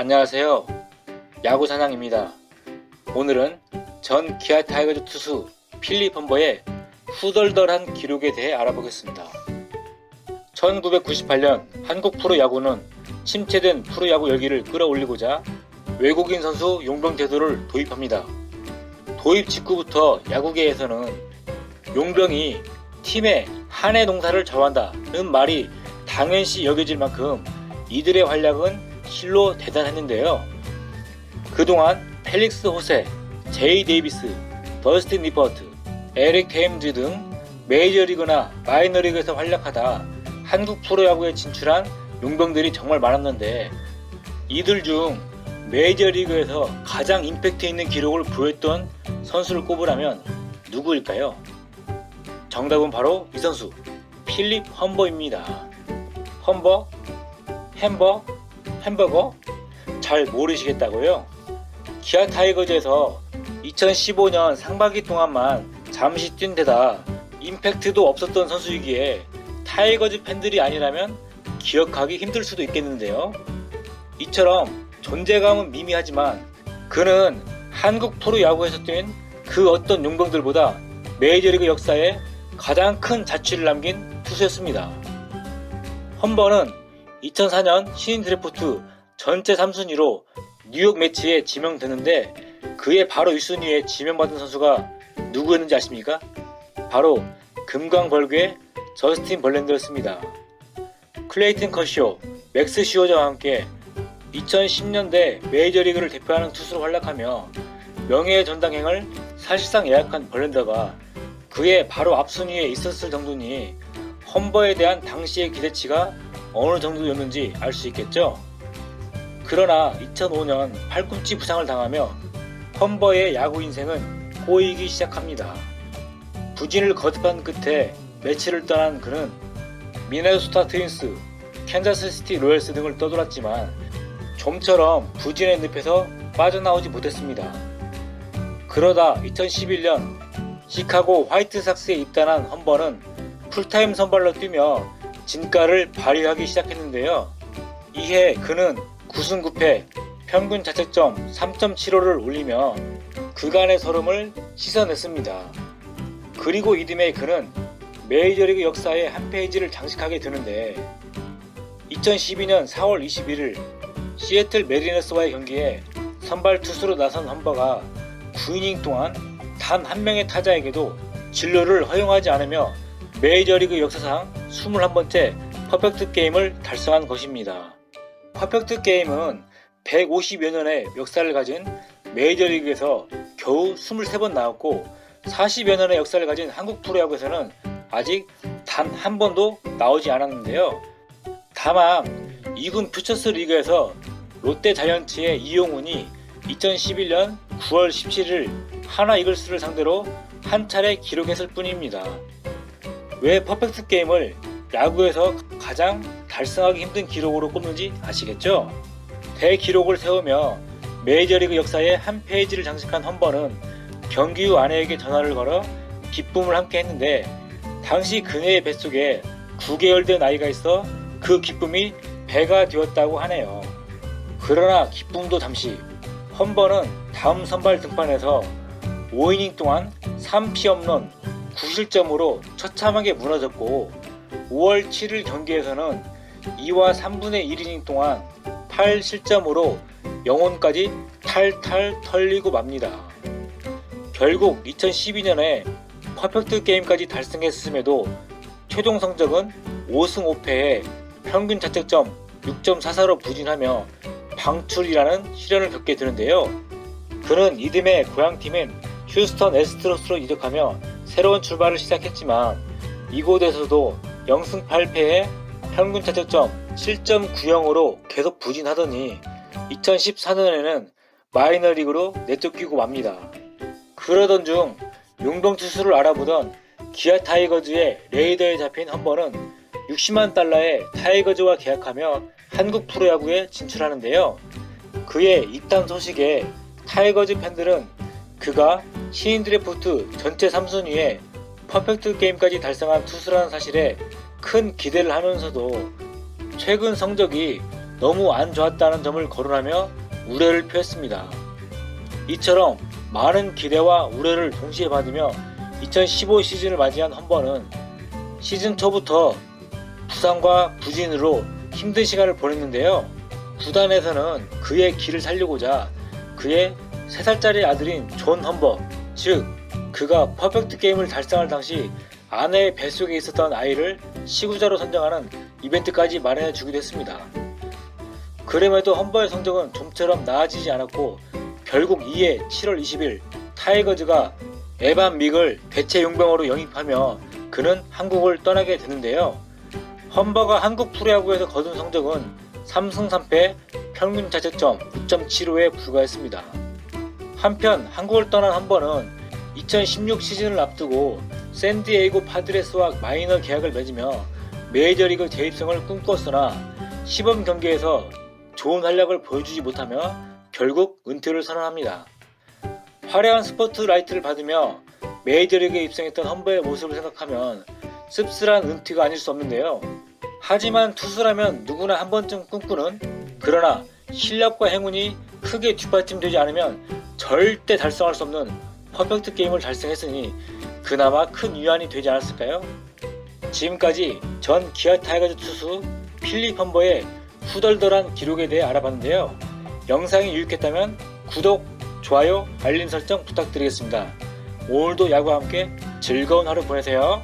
안녕하세요. 야구 사냥입니다. 오늘은 전 기아 타이거즈 투수 필립 험버의 후덜덜한 기록에 대해 알아보겠습니다. 1998년 한국 프로야구는 침체된 프로야구 열기를 끌어올리고자 외국인 선수 용병 제도를 도입합니다. 도입 직후부터 야구계에서는 용병이 팀의 한해 농사를 저한다는 말이 당연시 여겨질 만큼 이들의 활약은 실로 대단했는데요. 그동안 펠릭스 호세, 제이 데이비스, 더스틴 리퍼트, 에릭 테임즈 등 메이저리그나 마이너리그에서 활약하다 한국 프로야구에 진출한 용병들이 정말 많았는데 이들 중 메이저리그에서 가장 임팩트 있는 기록을 보였던 선수를 꼽으라면 누구일까요? 정답은 바로 이 선수 필립 험버입니다. 험버? 햄버? 햄버거? 잘 모르시겠다고요? 기아 타이거즈에서 2015년 상반기 동안만 잠시 뛴 데다 임팩트도 없었던 선수이기에 타이거즈 팬들이 아니라면 기억하기 힘들 수도 있겠는데요. 이처럼 존재감은 미미하지만 그는 한국 프로 야구에서 뛴 그 어떤 용병들보다 메이저리그 역사에 가장 큰 자취를 남긴 투수였습니다. 험버는 2004년 신인 드래프트 전체 3순위로 뉴욕 매치에 지명되는데 그의 바로 1순위에 지명받은 선수가 누구였는지 아십니까? 바로 금광벌교의 저스틴 벌랜드였습니다. 클레이튼 커쇼, 맥스 시오저와 함께 2010년대 메이저리그를 대표하는 투수로 활약하며 명예의 전당행을 사실상 예약한 벌랜더가 그의 바로 앞순위에 있었을 정도니 험버에 대한 당시의 기대치가 어느 정도였는지 알 수 있겠죠? 그러나 2005년 팔꿈치 부상을 당하며 험버의 야구 인생은 꼬이기 시작합니다. 부진을 거듭한 끝에 매치를 떠난 그는 미네소타 트윈스, 캔자스 시티 로열스 등을 떠돌았지만 좀처럼 부진의 늪에서 빠져나오지 못했습니다. 그러다 2011년 시카고 화이트삭스에 입단한 험버는 풀타임 선발로 뛰며 진가를 발휘하기 시작했는데요. 이해 그는 9승 9패, 평균 자책점 3.75를 올리며 그간의 서름을 씻어냈습니다. 그리고 이듬해 그는 메이저리그 역사의 한 페이지를 장식하게 되는데 2012년 4월 21일 시애틀 메리너스와의 경기에 선발 투수로 나선 험버가 9이닝 동안 단 한 명의 타자에게도 진로를 허용하지 않으며 메이저리그 역사상 21번째 퍼펙트 게임을 달성한 것입니다. 퍼펙트 게임은 150여 년의 역사를 가진 메이저리그에서 겨우 23번 나왔고 40여 년의 역사를 가진 한국 프로야구에서는 아직 단 한 번도 나오지 않았는데요. 다만 2군 퓨처스 리그에서 롯데 자이언츠의 이용훈이 2011년 9월 17일 하나 이글스를 상대로 한 차례 기록했을 뿐입니다. 왜 퍼펙트 게임을 야구에서 가장 달성하기 힘든 기록으로 꼽는지 아시겠죠? 대기록을 세우며 메이저리그 역사의 한 페이지를 장식한 험버는 경기 후 아내에게 전화를 걸어 기쁨을 함께 했는데 당시 그녀의 뱃속에 9개월 된 아이가 있어 그 기쁨이 배가 되었다고 하네요. 그러나 기쁨도 잠시 험버는 다음 선발 등판에서 5이닝 동안 3피 홈런 9실점으로 처참하게 무너졌고 5월 7일 경기에서는 2와 3분의 1이닝 동안 8실점으로 영혼까지 탈탈 털리고 맙니다. 결국 2012년에 퍼펙트 게임까지 달성했음에도 최종 성적은 5승 5패에 평균 자책점 6.44로 부진하며 방출이라는 시련을 겪게 되는데요. 그는 이듬해 고향팀인 휴스턴 에스트로스로 이적하며 새로운 출발을 시작했지만 이곳에서도 0승 8패에 평균 자책점 7.90으로 계속 부진하더니 2014년에는 마이너리그로 내쫓기고 맙니다. 그러던 중 용병 투수를 알아보던 기아 타이거즈의 레이더에 잡힌 험버는 60만 달러의 타이거즈와 계약하며 한국 프로야구에 진출하는데요. 그의 입단 소식에 타이거즈 팬들은 그가 신인 드래프트 전체 3순위에 퍼펙트 게임까지 달성한 투수라는 사실에 큰 기대를 하면서도 최근 성적이 너무 안 좋았다는 점을 거론하며 우려를 표했습니다. 이처럼 많은 기대와 우려를 동시에 받으며 2015 시즌을 맞이한 험버는 시즌 초부터 부상과 부진으로 힘든 시간을 보냈는데요. 구단에서는 그의 길을 살리고자 그의 3살짜리 아들인 존 험버, 즉 그가 퍼펙트 게임을 달성할 당시 아내의 뱃속에 있었던 아이를 시구자로 선정하는 이벤트까지 마련해 주기도 했습니다. 그럼에도 험버의 성적은 좀처럼 나아지지 않았고 결국 이에 7월 20일 타이거즈가 에반 믹을 대체 용병으로 영입하며 그는 한국을 떠나게 되는데요. 험버가 한국 프로야구에서 거둔 성적은 3승 3패 평균 자책점 9.75에 불과했습니다. 한편 한국을 떠난 험버는 2016 시즌을 앞두고 샌디에이고 파드레스와 마이너 계약을 맺으며 메이저리그 재입성을 꿈꿨으나 시범 경기에서 좋은 활약을 보여주지 못하며 결국 은퇴를 선언합니다. 화려한 스포트라이트를 받으며 메이저리그에 입성했던 험버의 모습을 생각하면 씁쓸한 은퇴가 아닐 수 없는데요. 하지만 투수라면 누구나 한 번쯤 꿈꾸는 그러나 실력과 행운이 크게 뒷받침되지 않으면 절대 달성할 수 없는 퍼펙트 게임을 달성했으니 그나마 큰 위안이 되지 않았을까요? 지금까지 전 기아 타이거즈 투수 필립 험버의 후덜덜한 기록에 대해 알아봤는데요. 영상이 유익했다면 구독, 좋아요, 알림 설정 부탁드리겠습니다. 오늘도 야구와 함께 즐거운 하루 보내세요.